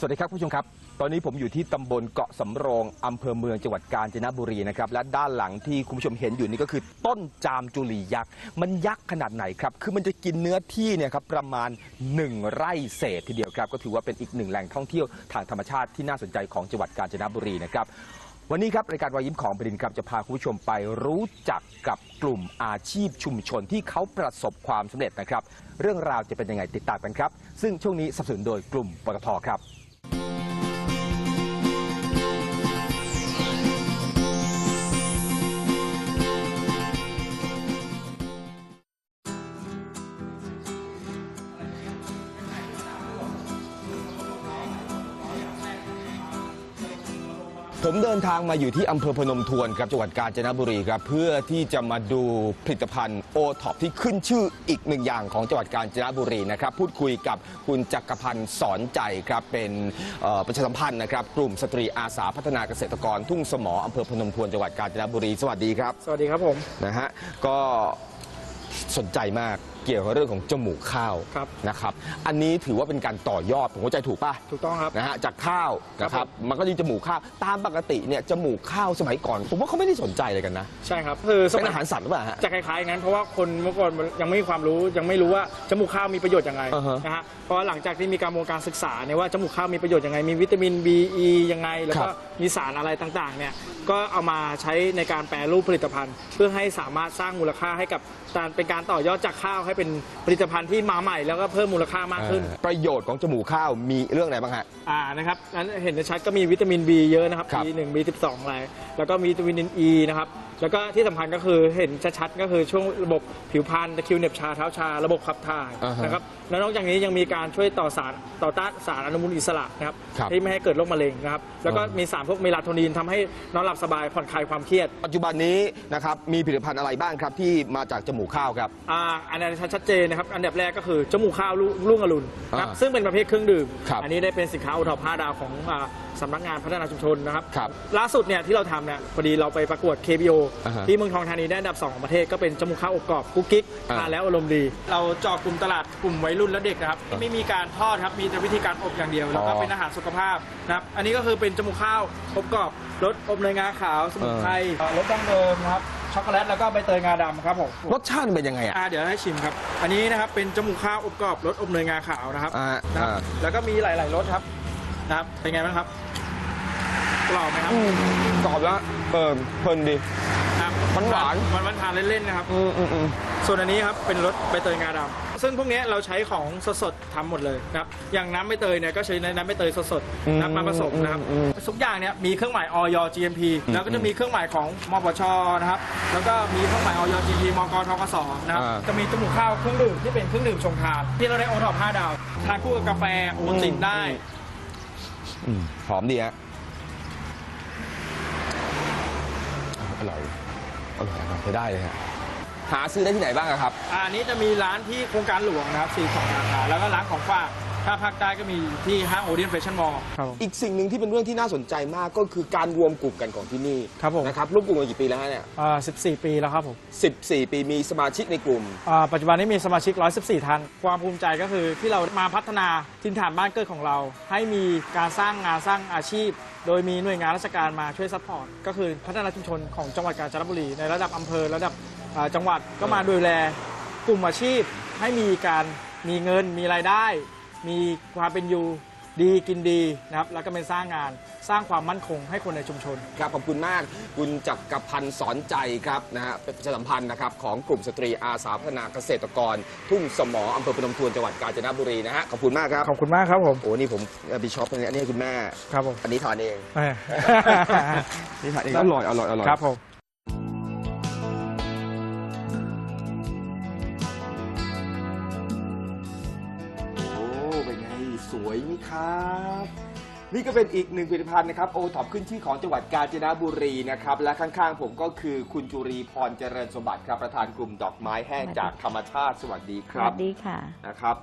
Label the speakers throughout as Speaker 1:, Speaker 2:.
Speaker 1: สวัสดี
Speaker 2: ครับผู้ชมครับ ตอนนี้ผมอยู่ที่ตำบลเกาะสำโรงอำเภอเมืองจังหวัดกาญจนบุรีนะครับ และด้านหลังที่คุณผู้ชมเห็นอยู่นี่ก็คือต้นจามจุลียักษ์ มันยักษ์ขนาดไหนครับ คือมันจะกินเนื้อที่เนี่ยครับประมาณ 1 ไร่เศษทีเดียวครับ ก็ถือว่าเป็นอีกหนึ่งแหล่งท่องเที่ยวทางธรรมชาติที่น่าสนใจของจังหวัดกาญจนบุรีนะครับวันนี้ครับรายการวายิ้มของบดินครับจะพาคุณผู้ชมไปรู้จักกับกลุ่มอาชีพชุมชนที่เขาประสบความสำเร็จนะครับ เรื่องราวจะเป็นยังไงติดตามกันครับ ซึ่งช่วงนี้สนับสนุนโดยกลุ่มปตทครับ ผมเดินทางมาอยู่ที่อำเภอพนมทวนครับจังหวัดกาญจนบุรีครับเพื่อที่จะมาดูผลิตภัณฑ์โอท็อปที่ขึ้นชื่ออีกหนึ่งอย่างของจังหวัดกาญจนบุรีนะครับพูดคุยกับคุณจักรพันธ์สอนใจครับเป็นเอ่อประชาสัมพันธ์นะครับกลุ่มสตรีอาสาพัฒนาเกษตรกรทุ่งสมออำเภอพนมทวนจังหวัดกาญจนบุรี สวัสดีครับ
Speaker 3: สวัสดีครับผม
Speaker 2: นะฮะก็สนใจมาก เกี่ยวกับเรื่องของจมูกข้าว
Speaker 3: ครับ
Speaker 2: นะครับ อันนี้ถือว่าเป็นการต่อยอดผมเข้าใจถูกป่ะ
Speaker 3: ถูกต้องครับ
Speaker 2: นะฮะจากข้าวนะค
Speaker 3: ครั
Speaker 2: รับบมันก็จะจมูกข้าวตามปกติเนี่ยจมูกข้าวสมัยก่อน ผมว่าเขาไม่ได้สนใจเลยกันนะ
Speaker 3: ใช่ครับคือส
Speaker 2: เป็น
Speaker 3: มัย
Speaker 2: อาหารสัตว์หรือเปล่าฮะ
Speaker 3: จะคล้ายๆงั้นเพราะว่าคนเมื่อก่อนมันยังไม่มีความรู้ยังไม่รู้ว่าจมูกข้าวมีประโยชน์ยังไง
Speaker 2: อ่าฮะ
Speaker 3: นะฮะเพราะว่าหลังจากที่มีการวงการศึกษาเนี่ยว่าจมูกข้าวมีประโยชน์ยังไงมีวิตามิน B E ยังไง แล้วก็
Speaker 2: ครับ
Speaker 3: มีสารอะไรต่างๆเนี่ยก็เอามาใช้ในการแปรรูปผลิตภัณฑ์ เพื่อให้สามารถสร้างมูลค่าให้กับการเป็นการต่อยอดจากข้าวให้เป็นผลิตภัณฑ์ที่มาใหม่แล้วก็เพิ่มมูลค่ามากขึ้น
Speaker 2: เออประโยชน์ของจมูกข้าวมีเรื่องอะไรบ้างฮะ
Speaker 3: อ่านะครับนั้นเห็นได้ชัดก็มีวิตามิน B เยอะนะครับ
Speaker 2: ครับ
Speaker 3: B1 B12 อะไรแล้วก็มีวิตามิน E นะครับ แล้วก็ที่สำคัญก็คือเห็นชัดๆก็คือช่วงระบบผิวพรรณตะคริวเหน็บชาเท้าชา ระบบขับถ่าย
Speaker 2: อ่าฮะ
Speaker 3: นะครับแล้วนอกจากนี้ยังมีการช่วยต่อสารต่อต้านสารอนุมูลอิสระนะครับ
Speaker 2: ครับ
Speaker 3: ที่ไม่ให้เกิดโรคมะเร็งนะครับแล้วก็
Speaker 2: อ่ามี
Speaker 3: มีสารพวกเมลาโทนินทำให้นอนหลับสบายผ่อนคลายความเครียด
Speaker 2: ปัจจุบันนี้นะครับมีผลิตภัณฑ์อะไรบ้างครับที่มาจากจมูกข้าวครับ
Speaker 3: อ่าอันนี้ชัดเจนนะครับ อันดับแรกก็คือจมูกข้าวลูรุ่งอรุณนะครับ
Speaker 2: อ่า
Speaker 3: ซึ่งเป็นประเภทเครื่องดื่ม
Speaker 2: ครับ
Speaker 3: อันนี้ได้เป็นสินค้าโอท็อป5ดาวของอ่าสำนักงานพัฒนาชุมชนนะครับ
Speaker 2: ครับ
Speaker 3: ล่าสุดเนี่ยที่เราทำเนี่ยพอดีเราไปประกวด KBO
Speaker 2: อ่าฮะ
Speaker 3: ที่เมืองทองธานีได้อันดับ2ของประเทศก็เป็นจมูกข้าวอบกรอบกุ๊กกิ๊ก
Speaker 2: อ่า
Speaker 3: ทานแล้วอารมณ์ดี เราเจาะกลุ่มตลาดกลุ่มวัยรุ่นและเด็กนะครับที่ไม่มีการทอดครับมีแต่วิธีการอบอย่างเดียวแล้วก็
Speaker 2: อ๋อ
Speaker 3: เป็นอาหารสุขภาพนะครับอันนี้ก็คือเป็นจมูกข้าวอบกรอบรสอบเนยงาขาวสมุนไพรรสดั้งเดิมนะครับช็อกโกแลตแล้วก็ใบเตยงาดำครับผม
Speaker 2: รสชาติมันเป็นยังไงอะ
Speaker 3: อ่าเดี๋ยวให้ชิมครับ อันนี้นะครับเป็นจมูกข้าวอบกรอบรสอบเนยงาขาวนะครับ
Speaker 2: อ่า
Speaker 3: นะครับ
Speaker 2: อ่า
Speaker 3: แล้วก็มีหลาย ๆรสครับนะครับเป็นไงบ้างครับ กรอบไหมครับ
Speaker 2: ตอบแล้วเปิมเพลินดี
Speaker 3: ครับ
Speaker 2: หวานๆ
Speaker 3: หวานหวานๆทานเล่นๆนะครับ
Speaker 2: อืมอืมอืม
Speaker 3: ส่วนอันนี้ครับเป็นรสใบเตยงาดำซึ่งพวกเนี้ยเราใช้ของสดๆทำหมดเลยนะครับอย่างน้ำใบเตยเนี่ยก็ใช้น้ำใบเตยสดๆนะครับมาผสมนะครับทุกอย่างเนี่ยมีเครื่องหมายออย GMP แล้วก็จะมีเครื่องหมายของมปชนะครับแล้วก็มีเครื่องหมายออย GMP มกทกสนะครับ
Speaker 2: อ่า
Speaker 3: จะมีจมูกข้าวเครื่องดื่มที่เป็นเครื่องดื่มชงทานที่เราได้โอท็อป5ดาวทานคู่กับกาแฟโอวัลตินได้
Speaker 2: อืมหอมดีฮะ อร่อยอร่อยอร่อยใช้ได้เลยฮะหาซื้อได้ที่ไหนบ้างอะครับ
Speaker 3: อะอันนี้จะมีร้านที่โครงการหลวงนะครับสี่สองสาขาแล้วก็ร้านของฝาก ถ้าภาคใต้ก็มีที่ห้างโอเดียนแฟชั่นมอลล์ ครับ
Speaker 2: อีกสิ่งหนึ่งที่เป็นเรื่องที่น่าสนใจมากก็คือการรวมกลุ่มกันของที่นี่
Speaker 3: ครับผม
Speaker 2: นะครับร่วมกลุ่มมากี่ปีแล้วฮะเนี่ย
Speaker 3: อ่า14 ปีแล้วครับผม
Speaker 2: 14 ปีมีสมาชิกในกลุ่ม
Speaker 3: อ่าปัจจุบันนี้มีสมาชิก 114 ท่าน ความภูมิใจก็คือที่เรามาพัฒนาทินฐานบ้านเกิดของเรา ให้มีการสร้างงานสร้างอาชีพ โดยมีหน่วยงานราชการมาช่วยซัพพอร์ต ก็คือพัฒนาชุมชนของจังหวัดกาญจนบุรี ในระดับอำเภอระดับอ่าจังหวัดก็มาดูแลกลุ่มอาชีพ ให้มีการมีเงินมีรายได้ มีความเป็นอยู่ดีกินดีนะครับแล้วก็เป็นสร้างงานสร้างความมั่นคงให้คนในชุมชน
Speaker 2: ครับขอบคุณมากคุณจักรพันธ์สอนใจครับนะฮะเป็นประชาสัมพันธ์นะครับของกลุ่มสตรีอาสาพัฒนาเกษตรกร ทุ่งสมออำเภอพนมทวนจังหวัดกาญจนบุรีนะฮะขอบคุณมากครับ
Speaker 3: ขอบคุณมากครับผม
Speaker 2: โอ้นี่ผมบิชอปอันนี้ให้คุณแม่
Speaker 3: ครับผม
Speaker 2: อันนี้ทานเอง
Speaker 3: เออ
Speaker 2: นี่ทานเองอร่อยอร่อยอร่อย
Speaker 3: ครับผม
Speaker 2: วยไหมครับ นี่ก็เป็นอีกหนึ่งผลิตภัณฑ์นะครับโอท็อปขึ้นชื่อของจังหวัดกาญจนบุรีนะครับ และข้างๆผมก็คือคุณจุรีพรเจริญสมบัติครับประธานกลุ่มดอกไม้แห้งจากธรรมชาติสวัสดีค
Speaker 4: ส
Speaker 2: รับ
Speaker 4: วัสดีค่ะ
Speaker 2: นะครับ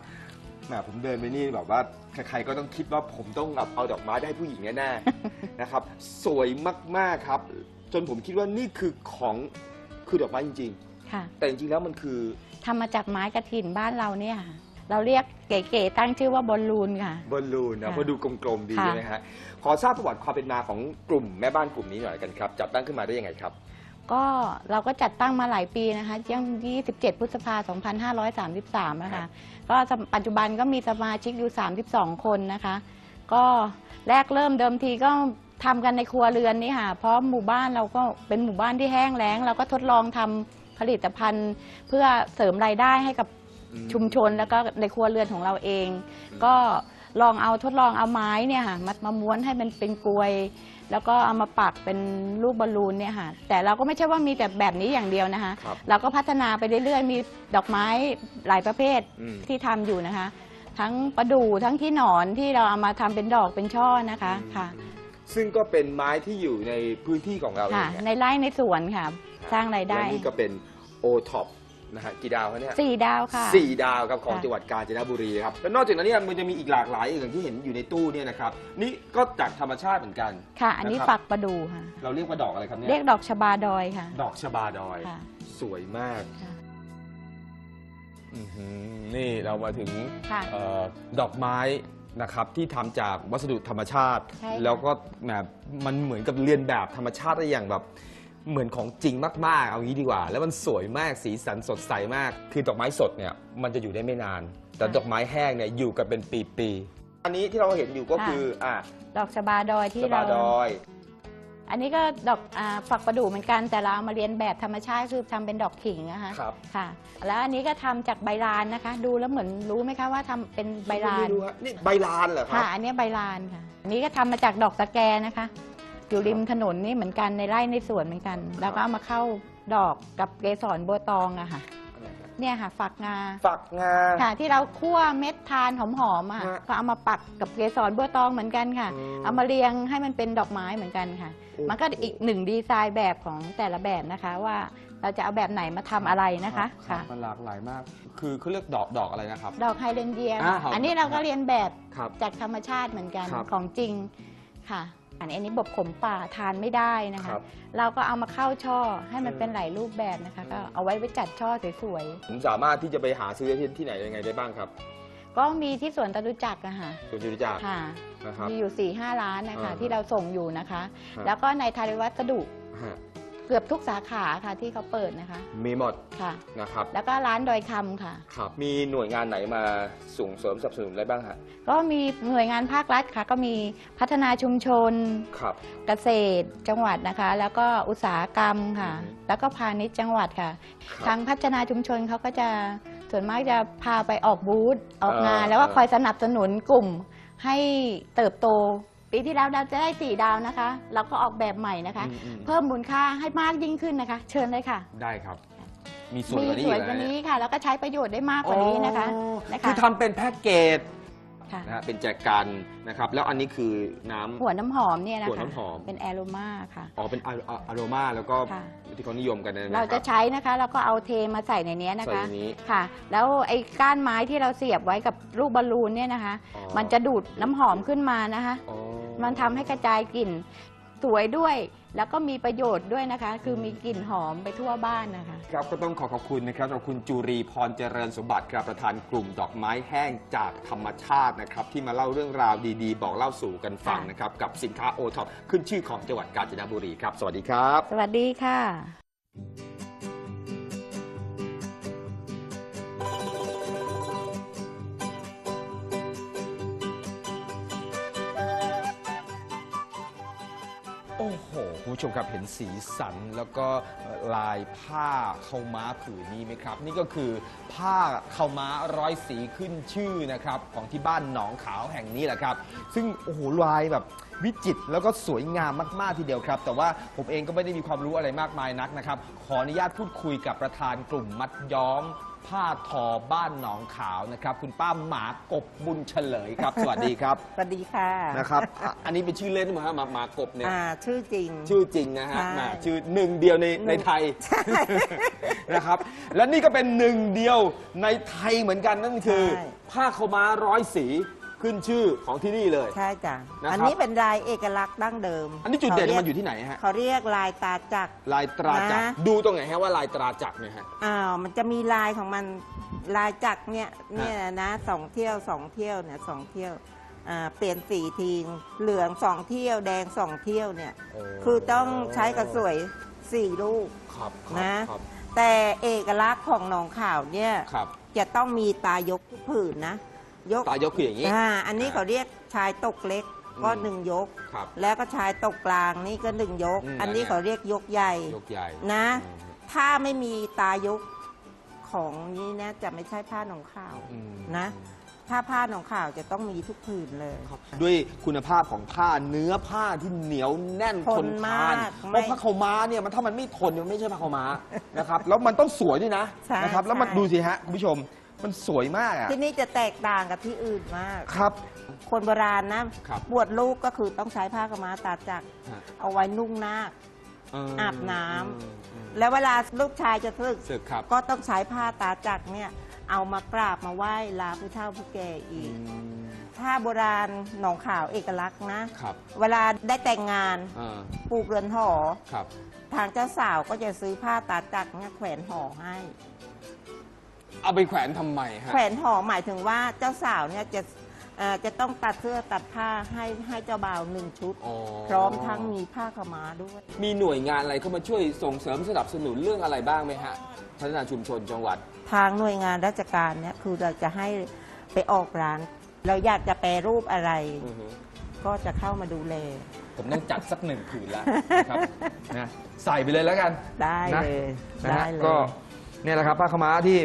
Speaker 2: แหมผมเดินไปนี่แบบว่าใครๆก็ต้องคิดว่าผมต้องเอาเอาดอกไม้ได้ให้ผู้หญิงแน่ๆ นะครับ สวยมากๆครับ จนผมคิดว่านี่คือของคือดอกไม้จริง
Speaker 4: ค่ะ
Speaker 2: ๆ แต่จริงๆแล้วมันคือ
Speaker 4: ทำมาจากไม้กระถินบ้านเราเนี่ยค่ะ เราเรียกเก๋ๆตั้งชื่อว่าบอลลูนค่ะ
Speaker 2: บอลลูนนะ
Speaker 4: ค่ะ
Speaker 2: เพราะดูกลมๆดี
Speaker 4: ค่ะ
Speaker 2: ใช่ไหมฮะขอทราบประวัติความเป็นมาของกลุ่มแม่บ้านกลุ่มนี้หน่อยกันครับจัดตั้งขึ้นมาได้ยังไงครับ
Speaker 4: ก็เราก็จัดตั้งมาหลายปีนะคะยัง27 พฤษภา2533 นะคะก็ปัจจุบันก็มีสมาชิกอยู่ 32 คนนะคะ ก็แรกเริ่มเดิมทีก็ทำกันในครัวเรือนนี่ค่ะ เพราะหมู่บ้านเราก็เป็นหมู่บ้านที่แห้งแล้ง เราก็ทดลองทำผลิตภัณฑ์เพื่อเสริมรายได้ให้กับ
Speaker 2: อืม
Speaker 4: ชุมชนแล้วก็ในครัวเรือนของเราเอง ก็ลองเอาทดลองเอาไม้เนี่ยค่ะมามาม้วนให้มันเป็นกลวย แล้วก็เอามาปักเป็นรูปบอลลูนเนี่ยค่ะ แต่เราก็ไม่ใช่ว่ามีแต่แบบนี้อย่างเดียวนะคะ
Speaker 2: ครับ
Speaker 4: เราก็พัฒนาไปเรื่อยๆ มีดอกไม้หลายประเภท
Speaker 2: อืม
Speaker 4: ที่ทำอยู่นะคะ ทั้งประดู่ทั้งขี้หนอนที่เราเอามาทำเป็นดอกเป็นช่อนะคะค่ะ
Speaker 2: ซึ่งก็เป็นไม้ที่อยู่ในพื้นที่ของเราเอ
Speaker 4: ค่ะ
Speaker 2: ง
Speaker 4: ในไร่ในสวนค่ะ สร้างรายได้
Speaker 2: และนี่ก็เป็นโอท็อป นะฮะกี่ดาวคะเนี่ย
Speaker 4: สี่ดาวค่ะ
Speaker 2: สี่ดาวครับของ
Speaker 4: ค่ะ
Speaker 2: จังหวัดกาญจนบุรีครับแล้วนอกจากนั้นเนี่ยมันจะมีอีกหลากหลายอย่างที่เห็นอยู่ในตู้เนี่ยนะครับนี่ก็จากธรรมชาติเหมือนกัน
Speaker 4: ค่ะ อันนี้
Speaker 2: นะครับ
Speaker 4: ฝักประดู่ค่ะ
Speaker 2: เราเรียกว่าดอกอะไรครับเนี่ย
Speaker 4: เรียกดอกชบาดอยค่ะ
Speaker 2: ดอกชบาดอย
Speaker 4: ค่ะ
Speaker 2: สวยมาก
Speaker 4: ค่ะ
Speaker 2: อื้อหือนี่เรามาถึง
Speaker 4: ค่ะ
Speaker 2: เออดอกไม้นะครับที่ทำจากวัสดุธรรมชาติ
Speaker 4: ใช่ค่ะ
Speaker 2: แล้วก็แบบมันเหมือนกับเรียนแบบธรรมชาติได้อย่างแบบ เหมือนของจริงมากๆ เอางี้ดีกว่า แล้วมันสวยมากสีสันสดใสมาก คือดอกไม้สดเนี่ยมันจะอยู่ได้ไม่นาน แต่ดอกไม้แห้งเนี่ยอยู่กันเป็นปีๆอันนี้ที่เราเห็นอยู่ก็คืออะ
Speaker 4: ดอกชบาดอยที่
Speaker 2: ชบา
Speaker 4: เรา
Speaker 2: ดอย
Speaker 4: อันนี้ก็ดอกอาฝักประดู่เหมือนกันแต่เราเอามาเรียนแบบธรรมชาติคือทำเป็นดอกขิงนะคะ
Speaker 2: ครับ
Speaker 4: ค่ะ แล้วอันนี้ก็ทำจากใบลานนะคะ ดูแล้วเหมือนรู้ไหมคะว่าทำเป็นใบลาน
Speaker 2: ไม่รู้ฮะนี่ใบลานเหรอครั
Speaker 4: ค่ะ
Speaker 2: บ
Speaker 4: อันนี้ใบลานค่ะอันนี้ก็ทำมาจากดอกสแกนะคะ อยู่ริมถนนนี่เหมือนกันในไร่ในสวนเหมือนกัน แล้วก็เอามาเข้าดอกกับเกสรบัวตองอะค่ะ เนี่ยค่ะ ฝักงา
Speaker 2: ฝักงา
Speaker 4: ค่ะ ที่เราคั่วเม็ดทานหอมๆอะ
Speaker 2: ฮะ
Speaker 4: ก็เอามาปักกับเกสรบัวตองเหมือนกันค่ะ
Speaker 2: อืม
Speaker 4: เอามาเรียงให้มันเป็นดอกไม้เหมือนกันค่ะ
Speaker 2: โอ้โห
Speaker 4: มันก็อีกหนึ่งดีไซน์แบบของแต่ละแบบนะคะ ว่าเราจะเอาแบบไหนมาทำอะไรนะคะ
Speaker 2: รับ
Speaker 4: ค่ะ
Speaker 2: มันหลากหลายมาก คือเขาเรียกดอกดอกอะไรนะครับ
Speaker 4: ดอกไฮเดรนเยีย
Speaker 2: อ่าครับ
Speaker 4: อันนี้เราก็เรียนแบบ
Speaker 2: ครับ
Speaker 4: จากธรรมชาติเหมือนกัน
Speaker 2: ครับ
Speaker 4: ของจริงค่ะ อันนี้อันนี้บกขมป่าทานไม่ได้นะ
Speaker 2: ค
Speaker 4: คะ
Speaker 2: รับ
Speaker 4: เราก็เอามาเข้าช่อให้มัน
Speaker 2: อืม
Speaker 4: เป็นหลายรูปแบบนะคะ ก็เอาไว้ไว้จัดช่อสวย
Speaker 2: ผมสามารถที่จะไปหาซื้อที่ที่ไหนยังไงได้บ้างครับ
Speaker 4: ๆ ก็มีที่สวนตะลุจักรอะค่ะ
Speaker 2: ส่วนจุริจักร
Speaker 4: ค่ะ
Speaker 2: นะครับ
Speaker 4: มีอยู่4ี่ห้าร้านนะคะ
Speaker 2: อ่า
Speaker 4: ที่เราส่งอยู่นะคะ
Speaker 2: ครับ
Speaker 4: แล้วก็ในทาริวัสดุ
Speaker 2: ฮะ
Speaker 4: เกือบทุกสาขาค่ะที่เขาเปิดนะคะ
Speaker 2: มีหมด
Speaker 4: ค่ะ
Speaker 2: นะครับ
Speaker 4: แล้วก็ร้านดอยคำค่ะ
Speaker 2: ครับ มีหน่วยงานไหนมาส่งเสริมสนับสนุนอะไรบ้างฮะ
Speaker 4: ก็มีหน่วยงานภาครัฐค่ะ ก็มีพัฒนาชุมชน
Speaker 2: ครับ
Speaker 4: เกษตรจังหวัดนะคะ แล้วก็อุตสาหกรรมค่ะ
Speaker 2: อือฮึ
Speaker 4: แล้วก็พาณิชย์จังหวัดค่ะ
Speaker 2: ครับ
Speaker 4: ทางพัฒนาชุมชนเขาก็จะส่วนมากจะพาไปออกบูธออกงาน
Speaker 2: เออ
Speaker 4: แล้วก็
Speaker 2: เออ
Speaker 4: คอยสนับสนุนกลุ่มให้เติบโต ปีที่แล้วเราจะได้สี่ดาวนะคะ เราก็ออกแบบใหม่นะคะ
Speaker 2: อืมอืม
Speaker 4: เพิ่มมูลค่าให้มากยิ่งขึ้นนะคะ เชิญเลยค่ะ
Speaker 2: ได้ครับ มีส่วน
Speaker 4: มี
Speaker 2: กว่านี้
Speaker 4: ส
Speaker 2: อี
Speaker 4: วย
Speaker 2: ก
Speaker 4: กว่า
Speaker 2: นะ
Speaker 4: นี้ค่ะ แล้วก็ใช้ประโยชน์ได้มากกว่านี้นะคะ
Speaker 2: อ๋อ
Speaker 4: นะคะ
Speaker 2: คือทำเป็นแพ็กเกจ
Speaker 4: ค่ะ
Speaker 2: นะฮะเป็นแจกันนะครับ แล้วอันนี้คือน้ำ
Speaker 4: หัวน้ำหอมเนี่ยนะคะ
Speaker 2: หัวน้ำหอม
Speaker 4: เป็นแอโรมาค่ะ
Speaker 2: อ๋อเป็นอะอะอะโรมาแล้วก็
Speaker 4: ค่ะ
Speaker 2: ที่เขานิยมกันนะค
Speaker 4: เรา
Speaker 2: รับ
Speaker 4: จะใช้นะคะแล้วก็เอาเทมาใส่ในเนี้ยนะ
Speaker 2: ใส่
Speaker 4: คะ
Speaker 2: ในนี้
Speaker 4: ค่ะ แล้วไอ้ก้านไม้ที่เราเสียบไว้กับลูกบอลลูนเนี่ยนะคะ
Speaker 2: อ๋อ
Speaker 4: มันจะดูดน้ำหอมขึ้นมานะคะ
Speaker 2: อ๋อ
Speaker 4: มันทำให้กระจายกลิ่น สวยด้วย แล้วก็มีประโยชน์ด้วยนะคะ คือมีกลิ่นหอมไปทั่วบ้านนะคะ
Speaker 2: ครับก็ต้องขอขอบคุณนะครับขอบคุณจุรีพรเจริญสมบัติครับประธานกลุ่มดอกไม้แห้งจากธรรมชาตินะครับที่มาเล่าเรื่องราวดีๆ บอกเล่าสู่กันฟัง
Speaker 4: ค่ะ
Speaker 2: นะครับกับสินค้าโอท็อปขึ้นชื่อของจังหวัดกาญจนบุรีครับ สวัสดีครับ
Speaker 4: สวัสดีค่ะ
Speaker 1: คุ
Speaker 2: ณผู้ชมครับเห็นสีสันแล้วก็ลายผ้าเข้าม้าผืนนี้ไหมครับ นี่ก็คือผ้าเข้าม้าร้อยสีขึ้นชื่อนะครับของที่บ้านหนองขาวแห่งนี้แหละครับ ซึ่งโอ้โหลายแบบ วิจิตรแล้วก็สวยงามมาก ๆ ทีเดียวครับ แต่ว่าผมเองก็ไม่ได้มีความรู้อะไรมากมายนักนะครับ ขออนุญาตพูดคุยกับประธานกลุ่มมัดย้อม ผ้าทอบ้านหนองขาวนะครับ คุณป้าหมากบบุญเฉลยครับ สวัสดีครับ
Speaker 5: สวัสดีค่ะ
Speaker 2: นะครับอะอันนี้เป็นชื่อเล่นมั้ยฮะหมาหมากบเนี่ย
Speaker 5: อ่าชื่อจริง
Speaker 2: ชื่อจริงนะฮะ
Speaker 5: ใช่
Speaker 2: แหมชื่อหนึ่งเดียวใน
Speaker 5: หนึ่ง
Speaker 2: ในไทย
Speaker 5: ใช่
Speaker 2: นะครับ และนี่ก็เป็นหนึ่งเดียวในไทยเหมือนกันนั่นคือ
Speaker 5: ใช่
Speaker 2: ผ้าขาวม้าร้อยสี ขึ้นชื่อของที่นี่เลย
Speaker 5: ใช่จ้ะ
Speaker 2: นะครับ
Speaker 5: อันนี้เป็นลายเอกลักษณ์ดั้งเดิม
Speaker 2: อันนี้จุดเด่น
Speaker 5: ขารี
Speaker 2: มันอยู่ที่ไหนฮะ
Speaker 5: เขาเรียกลายตาจักร
Speaker 2: ลายตราจักร
Speaker 5: นะ
Speaker 2: ดูตรงไหนฮะว่าลายตราจักรเนี่ยฮะ
Speaker 5: อ้าวมันจะมีลายของมันลายจักรเนี่ยเนี่ยนะสองเที่ยวสองเที่ยวเนี่ยสองเที่ยวอ่าเปลี่ยนสีทีงเหลืองสองเที่ยวแดงสองเที่ยวเนี่ย
Speaker 2: โอ้
Speaker 5: คือต้องใช้กระสวยสี่ลูก
Speaker 2: ครับ
Speaker 5: นะ
Speaker 2: ครับ
Speaker 5: แต่เอกลักษณ์ของหนองข่าวเนี่ย
Speaker 2: ครับ
Speaker 5: จะต้องมีตายกทุกผืนนะ ยก
Speaker 2: ตายกคืออย่างนี้
Speaker 5: อ่าอันนี้เขาเรียกชายตกเล็กก็
Speaker 2: อืม
Speaker 5: หนึ่งยก
Speaker 2: ครับ
Speaker 5: แล้วก็ชายตกกลางนี่ก็หนึ่งยก
Speaker 2: อืม
Speaker 5: อันนี้
Speaker 2: อันเนี้ย
Speaker 5: เขาเรียกยกใหญ่
Speaker 2: ยกใหญ่
Speaker 5: นะ
Speaker 2: อืม
Speaker 5: ถ้าไม่มีตายกของนี้นะจะไม่ใช่ผ้าหนองข่าว
Speaker 2: อืม
Speaker 5: นะ ถ้าผ้าหนองข่าวจะต้องมีทุกผืนเลย
Speaker 2: ด้วยคุณภาพของผ้าเนื้อผ้าที่เหนียวแน่นท
Speaker 5: ท
Speaker 2: น
Speaker 5: น
Speaker 2: ทาน
Speaker 5: มาก
Speaker 2: เพ
Speaker 5: ไม่
Speaker 2: ราะผ้าขาวม้าเนี่ยมันถ้ามันไม่ทนมันไม่ใช่ผ้าขาวม้า นะครับแล้วมันต้องสวยด้วยนะ
Speaker 5: ใช่
Speaker 2: นะครับ แล้วมัน
Speaker 5: ใช่
Speaker 2: ดูสิฮะคุณผู้ชม มันสวยมากอะ
Speaker 5: ที่นี่จะแตกต่างกับที่อื่นมาก
Speaker 2: ครับ
Speaker 5: คนโบราณนะ ครับบวชลูกก็คือต้องใช้ผ้ากำมาตาจักร
Speaker 2: ฮะ
Speaker 5: เอาไว้นุ่งนาค
Speaker 2: เอา
Speaker 5: บน้ำ
Speaker 2: อืมอืม
Speaker 5: แล้วเวลาลูกชายจะศึก
Speaker 2: สึกครับ
Speaker 5: ก็ต้องใช้ผ้าตาจักรเนี่ยเอามากราบมาไหว้ลาผู้เฒ่าผู้แก่อีกถ้าโบราณหนองขาวเอกลักษณ์นะ
Speaker 2: ครับ
Speaker 5: เวลาได้แต่งงาน
Speaker 2: อ่า
Speaker 5: ปลูกเรือนหอ
Speaker 2: ครับ
Speaker 5: ทางเจ้าสาวก็จะซื้อผ้าตาจักรเนี่ยแขวนหอให้
Speaker 2: เอาไปแขวนทำไมฮะ
Speaker 5: แขวนหอหมายถึงว่าเจ้าสาวเนี่ยจะเอ่อจะต้องตัดเสื้อตัดผ้าให้ให้เจ้าบ่าวหนึ่งชุด
Speaker 2: อ๋อ
Speaker 5: พร้อมทั้งมีผ้าขาวม้าด้วย
Speaker 2: มีหน่วยงานอะไรเข้ามาช่วยส่งเสริมสนับสนุนเรื่องอะไรบ้างไหมฮะ พัฒนาชุมชนจังหวัด
Speaker 5: ทางหน่วยงานราชการเนี่ยคือเราจะให้ไปออกร้าน เราอยากจะแปรรูปอะไร
Speaker 2: อือฮึ
Speaker 5: ก็จะเข้ามาดูแล
Speaker 2: ผมต้องจัดสักหนึ่งผืนละนะครับ นะใส่ไปเลยแล้วกัน
Speaker 5: ได้
Speaker 2: นะ
Speaker 5: เลย
Speaker 2: นะ
Speaker 5: ได้
Speaker 2: ฮะ
Speaker 5: เลย
Speaker 2: ก็เนี่ยแหละครับผ้าขาวม้าที่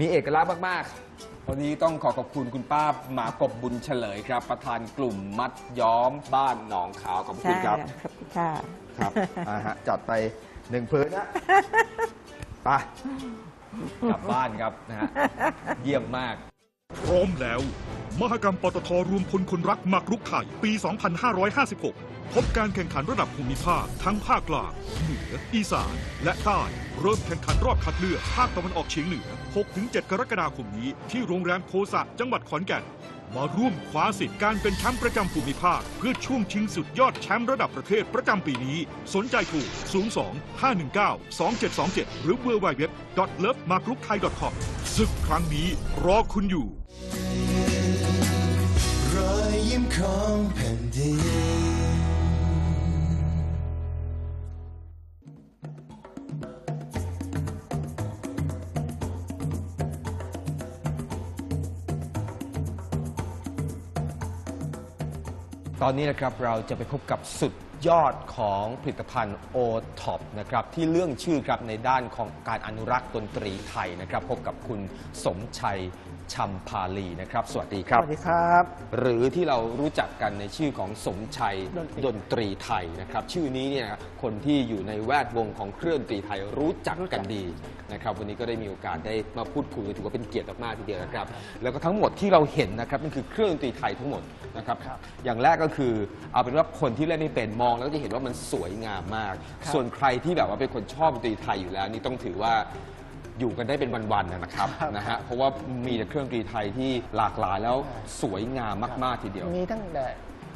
Speaker 2: มีเอกลักษณ์มากๆวันนี้ต้องขอขอบคุณคุณป้าหมากบบุญเฉลยครับ ประธานกลุ่มมัดย้อมบ้านหนองขาวขอบคุ
Speaker 5: ใช่
Speaker 2: ณครับ
Speaker 5: ขอบคุณค่ะ
Speaker 2: ครับอ่าฮะจัดไปหนึ่งพื้นนะไปกลับบ้านครับนะฮะเยี่ยมมาก
Speaker 6: พร้อมแล้ว มหกรรมปตทรวมพลคนรักหมากรุกไทยปี 2556 พบการแข่งขันระดับภูมิภาคทั้งภาคกลาง เหนือ อีสาน และใต้ เริ่มแข่งขันรอบคัดเลือกภาคตะวันออกเฉียงเหนือ 6-7 กรกฎาคมนี้ ที่โรงแรมโคสะจังหวัดขอนแก่น มาร่วมคว้าสิทธิ์การเป็นแชมป์ประจำภูมิภาค เพื่อช่วงชิงสุดยอดแชมป์ระดับประเทศประจำปีนี้ สนใจโทร02 519 2727 หรือ www.lovemarkrukthai.com ศึกครั้งนี้รอคุณอยู่
Speaker 1: รอยยิ้มของแผ่นดิน
Speaker 2: ตอนนี้นะครับเราจะไปพบกับสุดยอดของผลิตภัณฑ์โอท็อปนะครับที่เรื่องชื่อครับในด้านของการอนุรักษ์ดนตรีไทยนะครับ พบกับคุณสมชัย ชัมพาลีนะครับ สวัสดีครับ
Speaker 7: สวัสดีครับ
Speaker 2: หรือที่เรารู้จักกันในชื่อของสมชัย
Speaker 7: ดนตรี
Speaker 2: ดนตรีไทยนะครับ ชื่อนี้เนี่ยคนที่อยู่ในแวดวงของเครื่องดนตรีไทยรู้จักกันดีนะครับ วันนี้ก็ได้มีโอกาสได้มาพูดคุยถือว่าเป็นเกียรติมากๆทีเดียวนะครับ แล้วก็ทั้งหมดที่เราเห็นนะครับนั่นคือเครื่องดนตรีไทยทั้งหมดนะครับ อย่างแรกก็คือเอาเป็นว่าคนที่เล่นไม่เป็นมอง แล้วจะเห็นว่ามันสวยงามมาก ส่วนใครที่แบบว่าเป็นคนชอบดนตรีไทยอยู่แล้วนี่ต้องถือว่า อยู่กันได้เป็นวันๆนะครับนะฮะเพราะว่ามีแต่เครื่องดนตรีไทยที่หลากหลายแล้วสวยงามมากๆทีเดียว
Speaker 7: มีทั้งแต่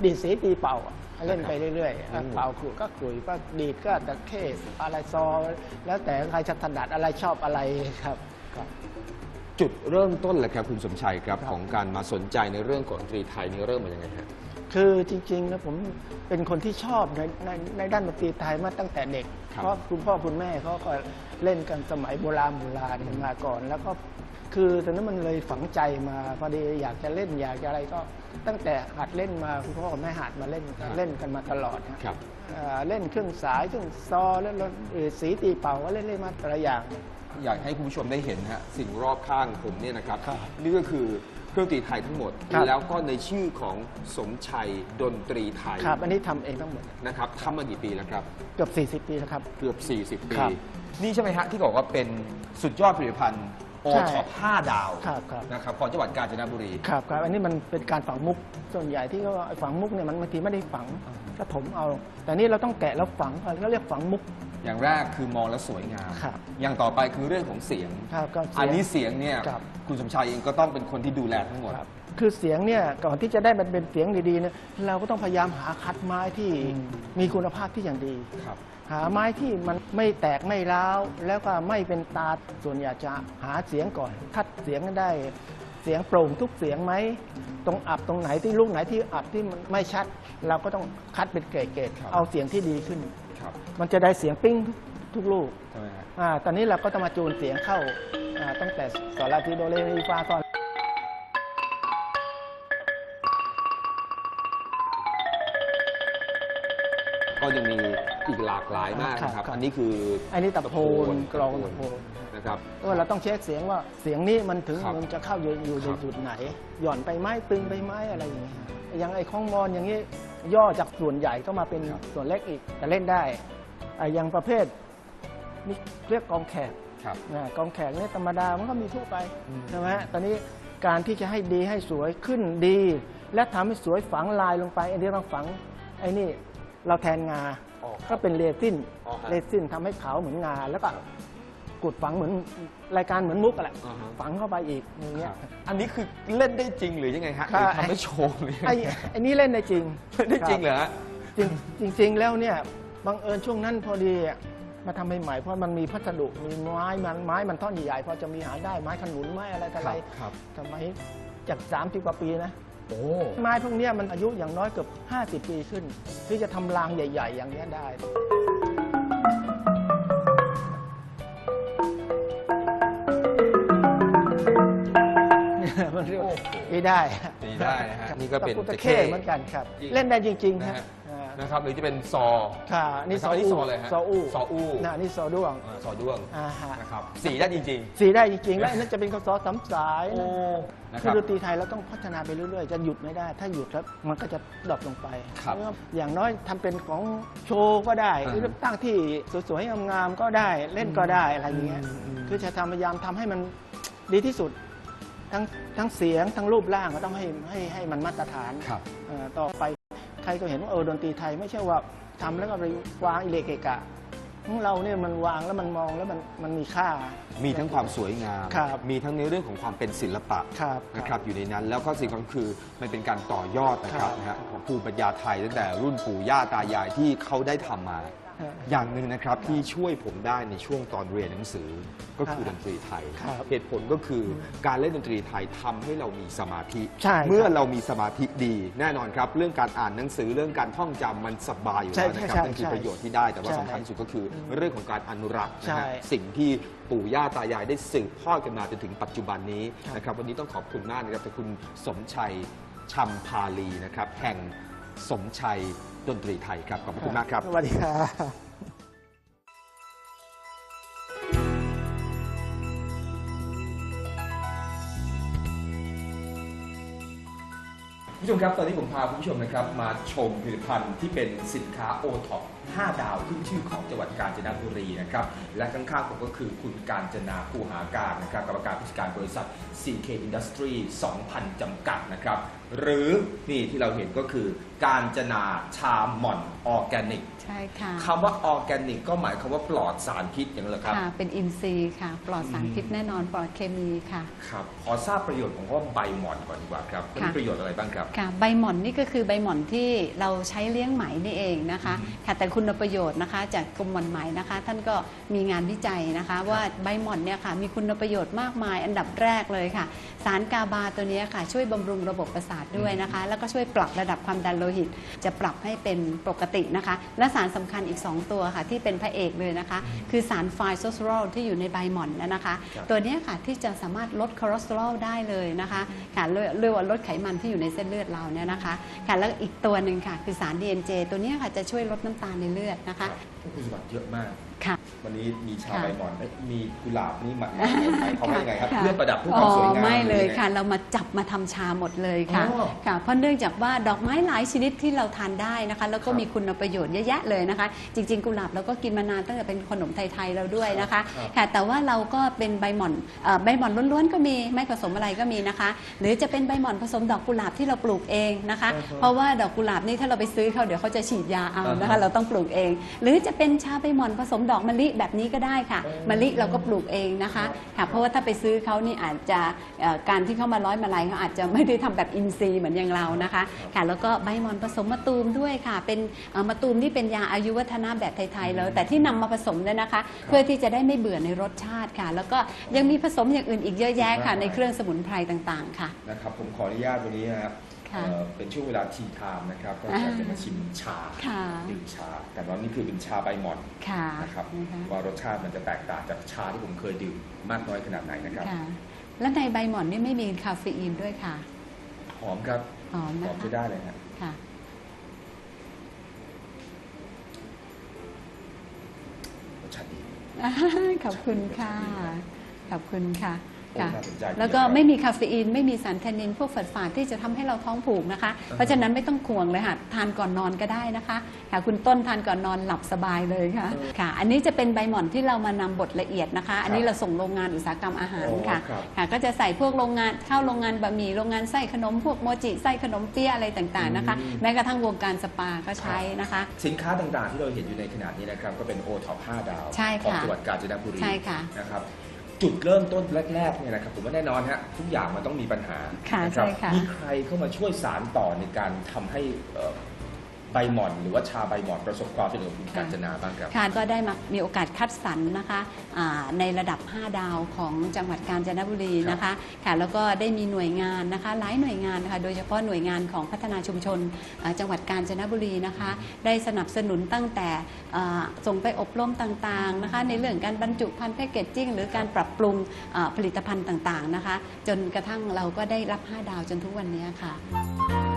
Speaker 7: ดีดสีตีเป่าอะเล่นไปเรื่อย
Speaker 2: อืม
Speaker 7: ๆเป่าขลุ่ยก็ขลุ่ยก็ดีดก็ตะเข้อะไรซอ แล้วแต่ใครจะถนัดอะไรชอบอะไรครับครับ
Speaker 2: จุดเริ่มต้นแหละครับคุณสมชัยครับของการมาสนใจในเรื่องของดนตรีไทยนี่เริ่มมายังไงฮะ
Speaker 7: คือจริงๆแล้วผมเป็นคนที่ชอบในในในด้านดนตรีไทยมาตั้งแต่เด็ก
Speaker 2: ครับ
Speaker 7: เพราะคุณพ่อคุณแม่เขาก็ เล่นกันสมัยโบราณโบราณกันมาก่อน แล้วก็คือตอนนั้นมันเลยฝังใจมา พอดีอยากจะเล่นอยากจะอะไรก็ตั้งแต่หัดเล่นมาคุณพ่อคุณแม่หัดมาเล่นเล่นกันมาตลอดฮะ
Speaker 2: ครับ
Speaker 7: เอ่อเล่นเครื่องสายเครื่องซอเล่นรถเอ่อสีตีเป่าก็เล่นเล่นมาแต่ละอย่าง
Speaker 2: อยากให้คุณผู้ชมได้เห็นฮะสิ่งรอบข้างผมเนี่ยนะครับ
Speaker 7: ครับ
Speaker 2: นี่ก็คือเครื่องดนตรีไทยทั้งหมด
Speaker 7: ครับ
Speaker 2: แล้วก็ในชื่อของสมชัยดนตรีไทย
Speaker 7: ครับอันนี้ทำเองทั้งหมด
Speaker 2: นะครับทำมากี่ปีแล้วครับ
Speaker 7: เกือบ40 ปีแล้วครับ
Speaker 2: เกือบ 40 ปี
Speaker 7: ครับ
Speaker 2: นี่ใช่ไหมฮะที่บอกว่าเป็นสุดยอดผลิตภัณฑ์โอ
Speaker 7: ใช่
Speaker 2: ท็อป5ดาว
Speaker 7: ครับครับ
Speaker 2: นะครับของจังหวัดกาญจนบุรี
Speaker 7: ครับครับอันนี้มันเป็นการฝังมุกส่วนใหญ่ที่เขาไอ้ฝังมุกเนี่ยมันบางทีไม่ได้ฝังก็ถมเอา แต่นี่เราต้องแกะแล้วฝังเขาเรียกฝังมุก
Speaker 2: อย่างแรกคือมองแล้วสวยงาม
Speaker 7: ครับ
Speaker 2: อย่างต่อไปคือเรื่องของเสียง
Speaker 7: ครับก็เสียง
Speaker 2: อันนี้เสียงเนี่ย
Speaker 7: ครับ
Speaker 2: คุณสมชายเองก็ต้องเป็นคนที่ดูแลทั้งหมด
Speaker 7: ครับคือเสียงเนี่ยก่อนที่จะได้มันเป็นเสียงดีๆเนี่ยเราก็ต้องพยายามหาคัดไม้ที่มีคุณภาพที่อย่างดี
Speaker 2: ครับ
Speaker 7: หาไม้ที่มันไม่แตกไม่ร้าวแล้วก็ไม่เป็นตาส่วนใหญ่จะหาเสียงก่อน คัดเสียงให้ได้เสียงโปร่งทุกเสียงไหมตรงอับตรงไหนที่ลูกไหนที่อับที่มันไม่ชัด เราก็ต้องคัดเป็นเกรด
Speaker 2: ครับ
Speaker 7: ๆเอาเสียงที่ดีขึ้น
Speaker 2: ครับ
Speaker 7: มันจะได้เสียงปิ้งทุกทุกลูก
Speaker 2: ใช่ไหมฮะ
Speaker 7: อ่าตอนนี้เราก็ต้องมาจูนเสียงเข้าอ่าตั้งแต่สลาทีโดเรมีฟาซอน
Speaker 2: ก็ยังมี อีกหลากหลายมากนะครับอันนี้คือ
Speaker 7: อันนี้ตะโพนกลองตะโพน
Speaker 2: นะครับ
Speaker 7: ก็เราต้องเช็คเสียงว่าเสียงนี้มันถึง
Speaker 2: ครับ
Speaker 7: มันจะเข้าอยู่อยู่ใน
Speaker 2: ครับ
Speaker 7: จุดไหน หย่อนไปไหมตึงไปไหมอะไรอย่างเงี้ยอย่างไอ้ข้องมอนอย่างนี้ย่อจากส่วนใหญ่ก็มาเป็นส่วนเล็กอีกแต่เล่นได้ไอ้อย่างประเภทนี่เรียกกองแขก
Speaker 2: ครับ
Speaker 7: นะกองแขกเนี่ยธรรมดามันก็มีทั่วไป
Speaker 2: อืม
Speaker 7: ใช่ไหมฮะตอนนี้การที่จะให้ดีให้สวยขึ้นดี และทำให้สวยฝังลายลงไปไอ้นี่เราฝังไอ้นี่เราแทนงา
Speaker 2: อ๋อ
Speaker 7: ก็เป็นเรซิน
Speaker 2: อ๋อฮะ
Speaker 7: เรซินทำให้ขาวเหมือนงา แล้วก็กุดฝังเหมือนรายการเหมือนมุกอะแหละ
Speaker 2: อ่าฮะ
Speaker 7: ฝังเข้าไปอีกอย่างเงี้ย
Speaker 2: อันนี้คือเล่นได้จริงหรือยังไงฮะห
Speaker 7: ครั
Speaker 2: รื
Speaker 7: บ
Speaker 2: อทำให้โชว์หรือยัง
Speaker 7: ไอ้
Speaker 2: ไง
Speaker 7: ไอ้นี่เล่นได้จริง
Speaker 2: เล่นได้จริงเหรอฮะ
Speaker 7: จริงจริง ๆ แล้วเนี่ยบังเอิญช่วงนั้นพอดีอะมาทำใหม่ๆเพราะมันมีพัสดุมีไม้มันไม้มันท่อนใหญ่ๆพอจะมีหาได้ไม้ขนุนไม้อะไรต่ออะไร
Speaker 2: ครับ
Speaker 7: สมัยจาก30กว่าปีนะ
Speaker 2: โอ้
Speaker 7: ไม้พวกเนี้ยมันอายุอย่างน้อยเกือบ 50 ปีขึ้น ที่จะทำรางใหญ่ ๆ อย่างเนี้ยได้ มันเรียกว่าไม่ได้
Speaker 2: ตีได้นะฮะนี่ก็เป็น
Speaker 7: ตะ
Speaker 2: ตะ
Speaker 7: เข้
Speaker 2: เข้
Speaker 7: เหมือนกันครับ เล่นได้จริงๆ
Speaker 2: นะ
Speaker 7: ฮะ
Speaker 2: ฮะ
Speaker 7: อ่า
Speaker 2: นะครับหรือจะเป็นซอ
Speaker 7: ค่ะนี่
Speaker 2: นะค
Speaker 7: ซ
Speaker 2: รับ
Speaker 7: อ
Speaker 2: อันนี้
Speaker 7: อู้
Speaker 2: ซออะไรฮะ
Speaker 7: ซออู้
Speaker 2: ซออู้
Speaker 7: น่ะนี่ซอด้วง
Speaker 2: อ่าซอด้วง
Speaker 7: อ่าฮะ
Speaker 2: นะครับสีได้จริง
Speaker 7: สีได้จริงๆ แล้วอันนั่นจะเป็นกสอสามสาย
Speaker 2: ๆโอ้
Speaker 7: นะ
Speaker 2: นะค
Speaker 7: คือ
Speaker 2: รับ
Speaker 7: ดนตรีไทยเราต้องพัฒนาไปเรื่อยๆ จะหยุดไม่ได้ ถ้าหยุดแล้วมันก็จะดรอปลงไป
Speaker 2: ครับ
Speaker 7: เพาะว่าอย่างน้อยทำเป็นของโชว์ก็ได้
Speaker 2: อ่า
Speaker 7: หรือตั้งที่สวยๆงามๆก็ได้เล่นก็ได้อะไรอย่างเงี้ย
Speaker 2: อืมอืม
Speaker 7: คือจะทำพยายามทำให้มันดีที่สุด ทั้งทั้งเสียงทั้งรูปร่างก็ต้องให้ให้ให้มันมาตรฐาน
Speaker 2: ครับ
Speaker 7: เอ่อต่อไปใค รก็เห็นว่าเออดนตรีไทยไม่ใช่ว่าทำแล้วก็ไปวางอิเลกเกะกะของเราเนี่ยมันวางแล้วมันมองแล้วมันมันมีค่า
Speaker 2: มีทั้งความสวยงาม
Speaker 7: ครับ
Speaker 2: มีทั้งในเรื่องของความเป็นศิลปะ
Speaker 7: ครับ
Speaker 2: นะครับอยู่ในนั้น แล้วก็สิ่งสำคัญคือมันเป็นการต่อยอดนะครับ
Speaker 7: ครับ
Speaker 2: นะฮะของภูมิปัญญาไทยตั้งแต่รุ่นปู่ย่าตายายที่เขาได้ทำมา
Speaker 7: ฮะ
Speaker 2: อย่างหนึ่งนะครับที่ช่วยผมได้ในช่วงตอนเรียนหนังสือก็คือ
Speaker 7: ค
Speaker 2: ด
Speaker 7: รับ
Speaker 2: นตรีไทย
Speaker 7: ครับ
Speaker 2: เหตุผลก็คือการเล่นดนตรีไทยทำให้เรามีสมาธิ
Speaker 7: ใช่ครับ
Speaker 2: เมื่อเรามีสมาธิดี แน่นอนครับ เรื่องการอ่านหนังสือเรื่องการท่องจำมันสบายอยู่
Speaker 7: ใช่
Speaker 2: แล้วนะครับ
Speaker 7: ใช่
Speaker 2: นั่นคือ
Speaker 7: ใช่
Speaker 2: ประโยชน์ที่ได้แต่ว่า
Speaker 7: ใช่
Speaker 2: สำคัญที่สุดก็คือเรื่องของการอนุรักษ์นะ
Speaker 7: ใช่
Speaker 2: ฮะสิ่งที่ปู่ย่าตายายได้สืบทอดกันมาจนถึงปัจจุบันนี้
Speaker 7: ครับ
Speaker 2: นะครับวันนี้ต้องขอบคุณมากนะครับแต่คุณสมชัยชัมพาลีนะครับแห่งสมชัย ดนตรีไทยครับขอบพระคุณมากครับ
Speaker 7: สวัสดีครับ
Speaker 2: คุณผู้ชมครับ ตอนนี้ผมพาคุณผู้ชมนะครับ มาชมผลิตภัณฑ์ที่เป็นสินค้าโอท็อป 5 ดาวขึ้นชื่อของจังหวัดกาญจนบุรีนะครับและข้างๆผมก็คือคุณการจนาคูหาการนะครับกรรมการผู้จัดการบริษัท CK Industry 2000 จำกัดนะครับหรือนี่ที่เราเห็นก็คือการจนาชาหม่อนออร์แกนิก
Speaker 8: ใช่ค่ะ
Speaker 2: คำว่าออร์แกนิกก็หมายความว่าปลอดสารพิษอย่างนั้นเหรอครับ
Speaker 8: ค่ะเป็นอินทรีย์ค่ะ ปลอดสารพิษแน่นอนปลอดเคมีค่ะ
Speaker 2: ครับขอทราบประโยชน์ของคำว่าใบหม่อนก่อนดีกว่าครับมันมี
Speaker 8: ค่ะ
Speaker 2: ประโยชน์อะไรบ้างครับ
Speaker 8: ค่ะใบหม่อนนี่ก็คือใบหม่อนที่เราใช้เลี้ยงไหมนี่เองนะคะค่ะแต่คุณ
Speaker 9: คุณประโยชน์นะคะจากกรมหม่อนไหมนะคะ ท่านก็มีงานวิจัยนะคะ ว่าใบหม่อนเนี่ยค่ะมีคุณประโยชน์มากมาย อันดับแรกเลยค่ะ สารกาบาตัวเนี้ยค่ะ ช่วยบำรุงระบบประสาทด้วยนะคะ แล้วก็ช่วยปรับระดับความดันโลหิต จะปรับให้เป็นปกตินะคะ และสารสำคัญอีก 2 ตัวค่ะ ที่เป็นพระเอกเลยนะคะ คือสารไฟโซสโรลที่อยู่ในใบหม่อนนะคะ ตัวเนี้ยค่ะที่จะสามารถลดคอเลสเตอรอลได้เลยนะคะค่ะเรียกเรียกว่าลดไขมันที่อยู่ในเส้นเลือดเราเนี่ยนะคะค่ะแล้วอีกตัวหนึ่งค่ะคือสาร DNJ ตัวเนี้ยค่ะจะช่วยลดน้ำตาลในเลือดนะคะ
Speaker 2: คุณสมบัติเยอะมาก
Speaker 9: ค่ะ
Speaker 2: วันนี้มีชา
Speaker 9: ค่ะ
Speaker 2: ใบหมอนเอ้ยมีกุหลาบนี่หมักหมายความว่ายังไงครับ
Speaker 9: ค่ะ
Speaker 2: เพื่อประดับเพื่อความสวยงาม
Speaker 9: อ๋อไม่เลย
Speaker 2: หรือไง
Speaker 9: ค่ะ เรามาจับมาทำชาหมดเลยค่ะ
Speaker 2: อ๋อ
Speaker 9: ค่ะ เพราะเนื่องจากว่าดอกไม้หลายชนิดที่เราทานได้นะคะ แล้วก็
Speaker 2: ครับ
Speaker 9: มีคุณประโยชน์เยอะแยะเลยนะคะ จริง ๆ กุหลาบเราก็กินมานานตั้งแต่เป็นขนมไทยๆเราด้วยนะคะ
Speaker 2: ครับ
Speaker 9: ค่ะแต่ว่าเราก็เป็นใบหม่อนเอ่อใบหม่อนล้วนๆก็มีไม่ผสมอะไรก็มีนะคะ หรือจะเป็นใบหม่อนผสมดอกกุหลาบที่เราปลูกเองนะคะ เพราะว่าดอกกุหลาบนี่ถ้าเราไปซื้อเขาเดี๋ยวเขาจะฉีดยาเอานะคะ เราต้องปลูกเอง หรือจะเป็นชาใบหม่อนผสมดอกมะลิแบบนี้ก็ได้ค่ะมะลิเราก็ปลูกเองนะคะค่ะเพราะว่าถ้าไปซื้อเขานี่อาจจะเอ่อการที่เขามาร้อยมาลัยเขาอาจจะไม่ได้ทำแบบอินทรีย์เหมือนอย่างเรานะคะค่ะแล้วก็ใบหม่อนผสมมะตูมด้วยค่ะ เป็นเอ่อมะตูมที่เป็นยาอายุวัฒนะแบบไทยๆแล้วแต่ที่นำมาผสมเนี่ยนะคะ เพื่อที่จะได้ไม่เบื่อในรสชาติค่ะ แล้วก็ยังมีผสมอย่างอื่นอีกเยอะแยะค่ะในเครื่องสมุนไพรต่างๆค่ะ
Speaker 2: นะครับผมขออนุญาตวันนี้นะครับ
Speaker 9: ค่ะ
Speaker 2: เอ่อเป็นช่วงเวลาทีไทม์นะครับก็
Speaker 9: อ่า
Speaker 2: จะจะมาชิมชา
Speaker 9: ค่ะ
Speaker 2: ดื่มชา แต่ว่านี่คือเป็นชาใบหมอน
Speaker 9: ค่ะ
Speaker 2: นะครับ
Speaker 9: นะคะ
Speaker 2: ว่ารสชาติมันจะแตกต่างจากชาที่ผมเคยดื่มมากน้อยขนาดไหนนะครับ
Speaker 9: ค่ะและในใบหม่อนนี่ไม่มีคาเฟอีนด้วยค่ะ
Speaker 2: หอมครับ
Speaker 9: หอม
Speaker 2: ห
Speaker 9: นะ
Speaker 2: อม
Speaker 9: คะ
Speaker 2: จะได้เลยครับ
Speaker 9: ค่ะ
Speaker 2: รสชาติดี
Speaker 9: ขอบคุณค่ะ ขอบคุณค่ะ
Speaker 2: โอ้
Speaker 9: ค่ะ
Speaker 2: น่าสนใจ
Speaker 9: แล้วก็
Speaker 2: ทีเดียว
Speaker 9: ไม่มีคาเฟอีน ไม่มีสารแทนนิน พวกฝาดๆที่จะทำให้เราท้องผูกนะคะ เพราะฉะนั้นไม่ต้องห่วงเลยค่ะ ทานก่อนนอนก็ได้นะคะค่ะคุณต้นทานก่อนนอนหลับสบายเลยค่ะค่ะ อันนี้จะเป็นใบหม่อนที่เรามานำบดละเอียดนะคะ อันนี้เราส่งโรงงานอุตสาหกรรมอาหาร
Speaker 2: อ๋อ
Speaker 9: ค่ะ
Speaker 2: ครับ
Speaker 9: ค่ะก็จะใส่พวกโรงงานเข้าโรงงานบะหมี่โรงงานไส้ขนมพวกโมจิไส้ขนมเปี๊ยะอะไรต่างๆนะคะ แม้กระทั่งวงการสปาก็ใช้นะคะ
Speaker 2: สินค้าต่างๆ ที่เราเห็นอยู่ในขนาดนี้นะครับ ก็เป็นโอท็อป5ดาว
Speaker 9: ใช่
Speaker 2: ของ
Speaker 9: ค่ะ
Speaker 2: จังหวัดกาญจนบุรี
Speaker 9: ใช่ค่ะ
Speaker 2: นะครับ จุดเริ่มต้นแรกๆเนี่ยนะครับผมว่าแน่นอนฮะทุกอย่างมันต้องมีปัญหา
Speaker 9: ค่ะ
Speaker 2: นะครับ
Speaker 9: ใช่ค่ะ
Speaker 2: มีใครเข้ามาช่วยสารต่อในการทำให้เอ่อ ใบหม่อนหรือว่าชาใบหม่อนประสบความสำเร็จของคุณกาญจนาบ้างครับ
Speaker 9: ค่ะก็ได้มามีโอกาสคัดสรรนะคะอ่าในระดับ 5 ดาวของจังหวัดกาญจนบุรีนะคะค่ะแล้วก็ได้มีหน่วยงานนะคะหลายหน่วยงานนะคะโดยเฉพาะหน่วยงานของพัฒนาชุมชนอ่าจังหวัดกาญจนบุรีนะคะ ได้สนับสนุนตั้งแต่อ่าส่งไปอบรมต่างๆนะคะ ในเรื่องการบรรจุภัณฑ์แพคเกจจิ้งหรือการปรับปรุงอ่าผลิตภัณฑ์ต่างๆนะคะ จนกระทั่งเราก็ได้รับ 5 ดาวจนทุกวันนี้ค่ะ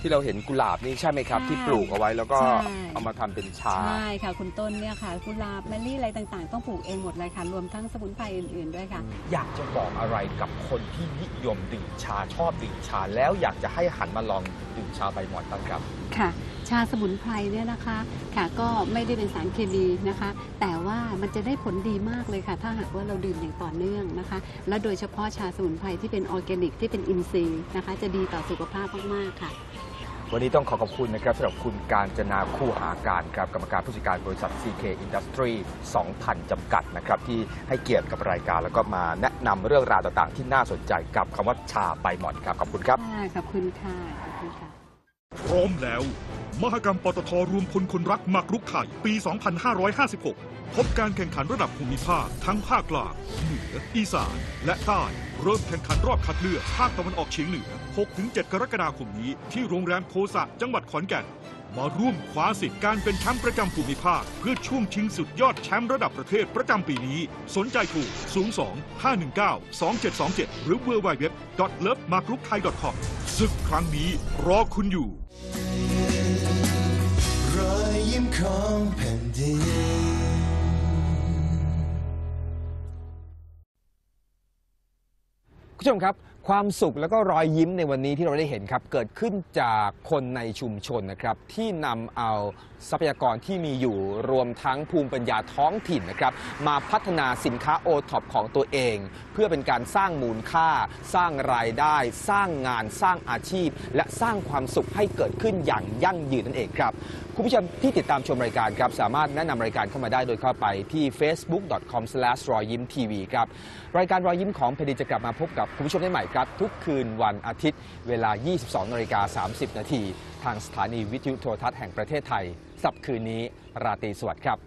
Speaker 2: ที่เราเห็นกุหลาบนี่ใช่ไหมครับ
Speaker 9: ใช่
Speaker 2: ที่ปลูกเอาไว้แล้วก็
Speaker 9: ใช่
Speaker 2: เอามาทำเป็นชา
Speaker 9: ใช่ค่ะคุณต้นเนี่ยค่ะกุหลาบมะลิอะไรต่างๆ ต้องปลูกเองหมดเลยค่ะ รวมทั้งสมุนไพรอื่นๆด้วยค่ะ
Speaker 2: อยากจะบอกอะไรกับคนที่นิยมดื่มชาชอบดื่มชา แล้วอยากจะให้หันมาลองดื่มชาใบหมอนบ้างครับ
Speaker 9: ค่ะชาสมุนไพรเนี่ยนะคะค่ะก็ไม่ได้เป็นสารเคมีนะคะ แต่ว่ามันจะได้ผลดีมากเลยค่ะ ถ้าหากว่าเราดื่มอย่างต่อเนื่องนะคะ และโดยเฉพาะชาสมุนไพรที่เป็นออร์แกนิกที่เป็นอินทรีย์นะคะ จะดีต่อสุขภาพมากๆค่ะ
Speaker 2: วันนี้ต้องขอขอบคุณนะครับสำหรับคุณการจนาคู่หาการครับกรรมการผู้จัดการบริษัท CK Industry 2000 จำกัดนะครับที่ให้เกียรติกับรายการ แล้วก็มาแนะนำเรื่องราวต่างๆ ที่น่าสนใจกับคำว่าชาใบหมอนครับขอบคุณครับ
Speaker 9: ค่ะขอบคุณค่ะขอบคุณค่ะ
Speaker 6: พร้อมแล้ว มหกรรมปตทรวมพลคนรักหมากรุกไข่ปี 2556 พบการแข่งขันระดับภูมิภาคทั้งภาคกลางเหนือ อีสาน และใต้ เริ่มแข่งขันรอบคัดเลือกภาคตะวันออกเฉียงเหนือ 6-7 กรกฎาคมนี้ ที่โรงแรมโคสะจังหวัดขอนแก่น มาร่วมคว้าสิทธิ์การเป็นแชมป์ประจำภูมิภาค เพื่อช่วงชิงสุดยอดแชมป์ระดับประเทศประจำปีนี้ สนใจโทร02 519 2727 หรือ www.lovemarkrukthai.com ศึกครั้งนี้รอคุณอยู่
Speaker 1: รอยยิ้มของแผ่นดิน
Speaker 2: ผู้ชมครับ ความสุขแล้วก็รอยยิ้มในวันนี้ที่เราได้เห็นครับ เกิดขึ้นจากคนในชุมชนนะครับ ที่นำเอาทรัพยากรที่มีอยู่รวมทั้งภูมิปัญญาท้องถิ่นนะครับ มาพัฒนาสินค้าโอท็อปของตัวเอง เพื่อเป็นการสร้างมูลค่า สร้างรายได้ สร้างงานสร้างอาชีพ และสร้างความสุขให้เกิดขึ้นอย่างยั่งยืนนั่นเองครับคุณผู้ชมที่ติดตามชมรายการครับสามารถแนะนำรายการเข้ามาได้โดยเข้าไปที่ facebook.com/ รอยยิ้มทีวีครับรายการรอยยิ้มของเพดิจะกลับมาพบกับกับคุณผู้ชมได้ใหม่ครับ ทุกคืนวันอาทิตย์ เวลา 22นาฬิกา30 นาที ทางสถานีวิทยุโทรทัศน์แห่งประเทศไทยสับคืนนี้ ราตรีสวัสดิ์ครับ